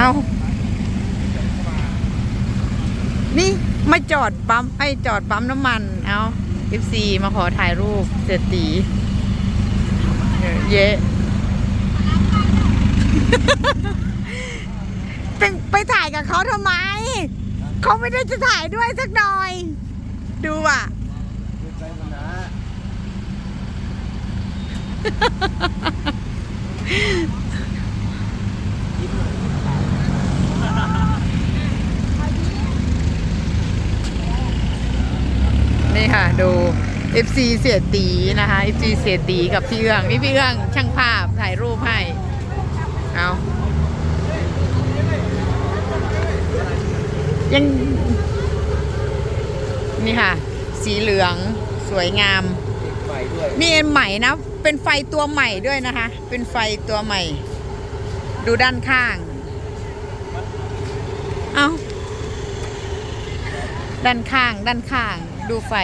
เอา นี่มาจอดปั๊มไอจอดปั๊มน้ำมัน เอา FC มาขอถ่ายรูปเศรษฐีเยอะเป็นไปถ่ายกับเขาทำไม เขาไม่ได้จะถ่ายด้วยสักหน่อย ดูอะ นี่ค่ะ ดู FC เสียตีนะคะ FC เสียตีกับพี่เอื้องนี่พี่เอื้องช่างภาพถ่ายรูปให้ เอายังนี่ค่ะ สีเหลืองสวยงาม มีเอันใหม่นะ เป็นไฟตัวใหม่ด้วยนะคะ เป็นไฟตัวใหม่ ดูด้านข้าง เอาด้านข้าง ด้านข้าง ดูไฟ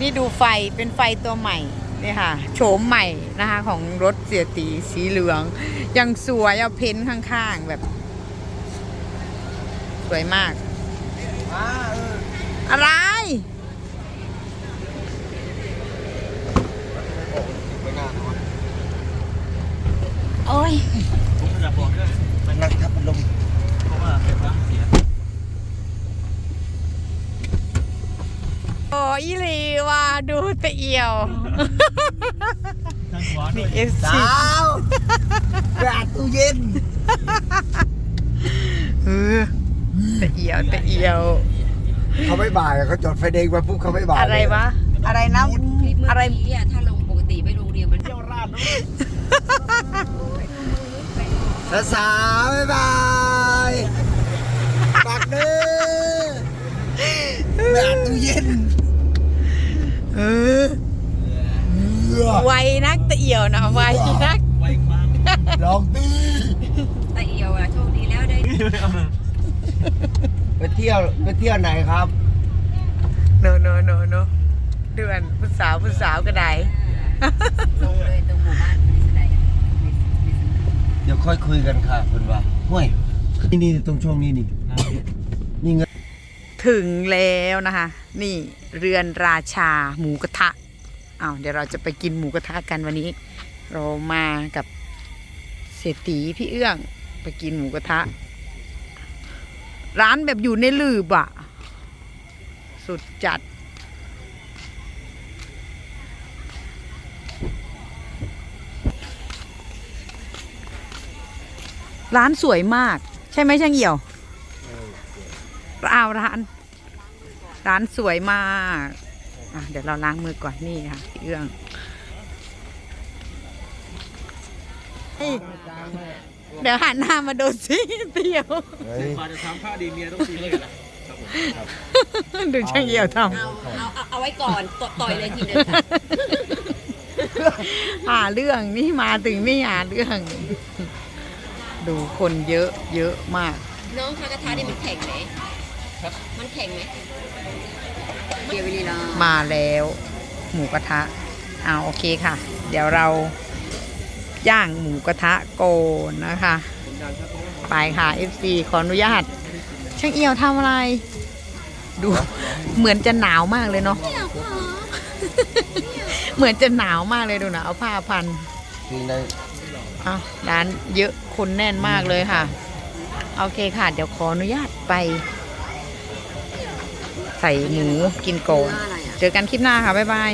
นี่ดูไฟเป็นไฟตัวใหม่นี่ค่ะโฉมใหม่นะคะของรถเสียตีสีเหลือง ยังสวยเอาเพ้นท์ข้างๆแบบ สวยมาก อะไรโอ้ยผมจะบอกด้วยมันนั่งทับพัดลมเพราะว่าเสียโอ้ อีหลีว่าดูแตะเอียว ทางขวาด้นี่วยเอฟสซีาวกระดาษตู้เย็นเออแตะเอียวแตะเอียว เขาไม่บ่ายอะเขาจดไฟแดงมาปุ๊บเขาไม่บ่ายอะไรวะ อะไรนะ คลิปเมื่ออะไร กี้อะถ้าลงปกติไม่ลงเรียวมันเที่ยวราดด้วยสาวสาวบ๊ายบายปากเด้อกระดาษตู้เย็น เออ เหือ ไวนักแตะเอียว นะไวนักไวมากลองตีแต่เอียวอะโชคดีแล้วได้ไปเที่ยวไปเที่ยวไหนครับโนโนโนโนเดือนผู้สาวผู้สาวก็ได้ลงเลยตรงหมู่บ้านไม่ได้อะไม่ไม่สนามเดี๋ยวค่อยคุยกันค่ะคุณว่าห้วยนี่นี่ตรงช่วงนี้นี่นี่เงินถึงแล้วนะคะ นี่เรือนราชาหมูกระทะอ้าวเดี๋ยวเราจะไปกินหมูกระทะกันวันนี้ เรามากับเศรษฐีพี่เอื้อง ไปกินหมูกระทะ ร้านแบบอยู่ในลืบอะสุดจัด ร้านสวยมาก ใช่ไหมช่างเหี่ยวอ้าวร้าน ร้านสวยมาก เดี๋ยวเราล้างมือก่อนนี่ค่ะพี่เอื้อง เฮ้ยเดี๋ยวหันหน้ามาดูสิเตียวเฮ้ยมาจะทำผ้าดีเมียต้องซีเลยนะครับผมดูช่างเหี่ยวทเอาเอาเอาเอาไว้ก่อนตต่อยเลยทีเดียวค่ะำหาเรื่องนี่มาถึงนี่หาเรื่อง ดูคนเยอะเยอะมาก น้องคากระทะนี่มันแข็งไหมมันแข็งไหมเดี๋ยวเวลีลามาแล้ว หมูกระทะเอาโอเคค่ะ เดี๋ยวเรา ย่างหมูกระทะโกนนะคะ ไปค่ะ FC ขออนุญาต ช่างเอี่ยวทำอะไร ดูเหมือนจะหนาวมากเลยเนาะเหมือนจะหนาวมากเลยดูนะเอาผ้าพันนี่ในอะร้านเยอะคนแน่นมากเลยค่ะ โอเคค่ะ เดี๋ยวขออนุญาตไป ใส่หมูกินก่อนว่าอะไรอะเจอกันคลิปหน้าค่ะ บ๊ายบาย